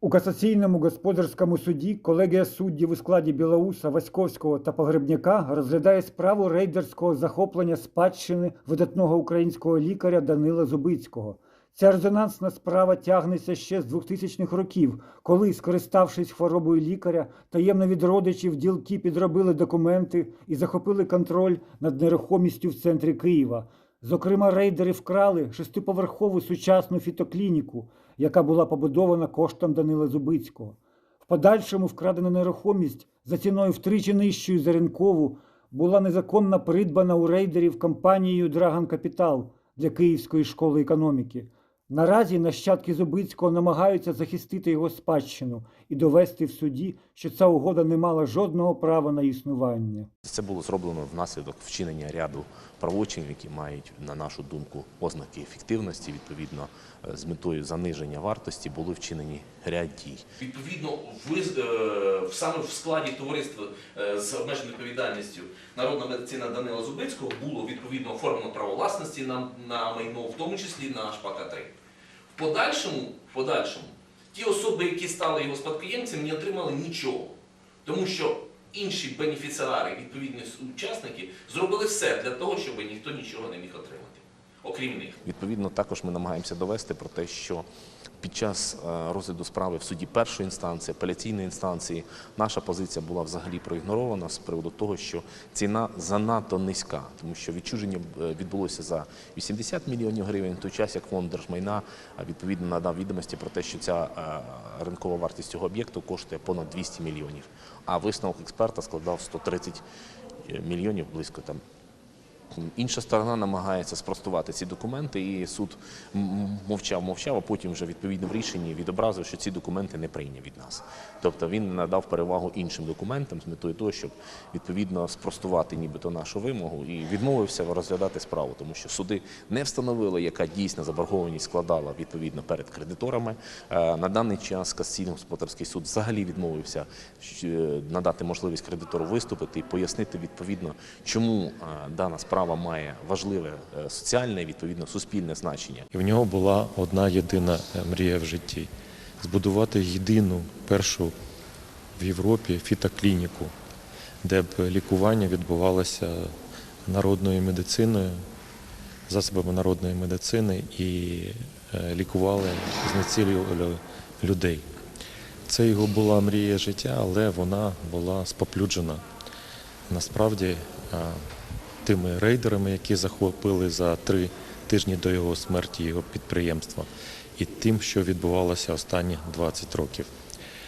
У касаційному господарському суді колегія суддів у складі Білоуса, Васьковського та Погребняка розглядає справу рейдерського захоплення спадщини видатного українського лікаря Данила Зубицького. Ця резонансна справа тягнеться ще з 2000-х років, коли, скориставшись хворобою лікаря, таємно від родичів ділки підробили документи і захопили контроль над нерухомістю в центрі Києва. Зокрема, рейдери вкрали шестиповерхову сучасну фітоклініку, яка була побудована коштом Данила Зубицького. В подальшому вкрадена нерухомість за ціною втричі нижчою за ринкову була незаконно придбана у рейдерів компанією Драган Капітал для Київської школи економіки. Наразі нащадки Зубицького намагаються захистити його спадщину і довести в суді, що ця угода не мала жодного права на існування. Це було зроблено внаслідок вчинення ряду правочинів, які мають, на нашу думку, ознаки ефективності. Відповідно, е, з метою заниження вартості були вчинені ряд дій. Відповідно, ви, е, саме в складі товариства е, з обмеженою відповідальністю народна медицина Данила Зубицького було відповідно оформлено право власності на, на майно, в тому числі на шпака 3. В подальшому, в подальшому, ті особи, які стали його спадкоємцями, не отримали нічого. Тому що інші бенефіціари, відповідні учасники, зробили все для того, щоб ніхто нічого не міг отримати, окрім них. Відповідно, також ми намагаємося довести про те, що під час е, розгляду справи в суді першої інстанції, апеляційної інстанції, наша позиція була взагалі проігнорована з приводу того, що ціна занадто низька, тому що відчуження е, відбулося за 80 мільйонів гривень, в той час як фонд держмайна відповідно надав відомості про те, що ця е, ринкова вартість цього об'єкту коштує понад 200 мільйонів, а висновок експерта складав 130 мільйонів, близько там Інша сторона намагається спростувати ці документи, і суд мовчав, мовчав, а потім вже відповідно в рішенні відобразив, що ці документи не прийняв від нас. Тобто він надав перевагу іншим документам з метою того, щоб відповідно спростувати нібито нашу вимогу і відмовився розглядати справу, тому що суди не встановили, яка дійсна заборгованість складала відповідно перед кредиторами. Е, На даний час Касаційний господарський суд взагалі відмовився щ- надати можливість кредитору виступити і пояснити відповідно, чому е, дана справа має важливе е, соціальне відповідно суспільне значення. І в нього була одна єдина е, мрія в житті збудувати єдину першу в Європі фітоклініку, де б лікування відбувалося народною медициною, засобами народної медицини і е, лікували, знецілювали людей. Це його була мрія життя, але вона була споплюджена насправді тими рейдерами, які захопили за три тижні до його смерті його підприємства, і тим, що відбувалося останні 20 років.